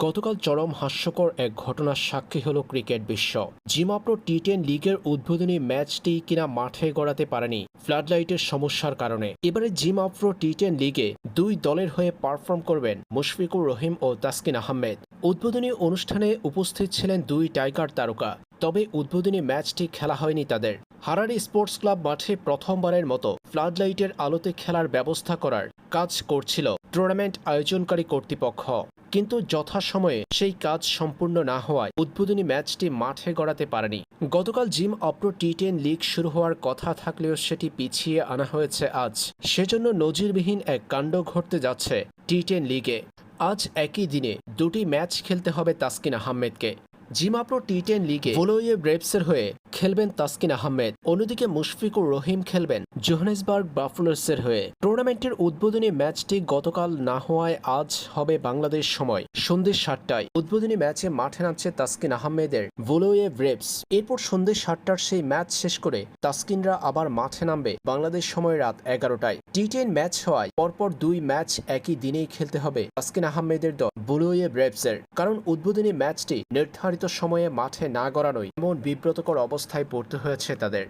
গতকাল চরম হাস্যকর এক ঘটনার সাক্ষী হল ক্রিকেট বিশ্ব। জিমাপ্রো টি টেন লিগের উদ্বোধনী ম্যাচটি কিনা মাঠে গড়াতে পারেনি ফ্লাডলাইটের সমস্যার কারণে। এবারে জিমাপ্রো টি টেন লিগে দুই দলের হয়ে পারফর্ম করবেন মুশফিকুর রহিম ও তাসকিন আহমেদ। উদ্বোধনী অনুষ্ঠানে উপস্থিত ছিলেন দুই টাইগার তারকা, তবে উদ্বোধনী ম্যাচটি খেলা হয়নি তাদের। হারারি স্পোর্টস ক্লাব মাঠে প্রথমবারের মতো ফ্লাডলাইটের আলোতে খেলার ব্যবস্থা করার কাজ করছিল টুর্নামেন্ট আয়োজনকারী কর্তৃপক্ষ। কিন্তু যথাসময়ে সেই কাজ সম্পূর্ণ না হওয়ায় উদ্বোধনী ম্যাচটি মাঠে গড়াতে পারেনি। গতকাল Zim Afro T ten league শুরু হওয়ার কথা থাকলেও সেটি পিছিয়ে আনা হয়েছে আজ। সেজন্য নজিরবিহীন এক কাণ্ড ঘটতে যাচ্ছে টি টেন লিগে। আজ একই দিনে দুটি ম্যাচ খেলতে হবে তাসকিন আহমেদকে। জিমাপ্রো টি টেন লিগে ভোলোয়ে ব্রেভসের হয়ে খেলবেন তাসকিন আহমেদ। অন্যদিকে মুশফিকুর রহিম খেলবেন জোহানেসবার্গ বাফলোসের হয়ে। টুর্নামেন্টের উদ্বোধনী ম্যাচটি গতকাল না হওয়ায় আজ হবে বাংলাদেশ সময়, সন্ধ্যে সাতটায়। উদ্বোধনী ম্যাচে মাঠে নামছে তাসকিন আহমেদের ভোলোয়ে ব্রেভস। এরপর সন্ধ্যে সাতটার সেই ম্যাচ শেষ করে তাসকিনরা আবার মাঠে নামবে বাংলাদেশ সময় রাত এগারোটায়। টি টেন ম্যাচ হওয়ায় পরপর দুই ম্যাচ একই দিনেই খেলতে হবে তাসকিন আহমেদের দল বুলোয়ে ব্রেভসের। কারণ উদ্বোধনী ম্যাচটি নির্ধারিত সময়ে মাঠে না গড়ানোই এমন বিব্রতকর অবস্থায় পড়তে হয়েছে তাদের।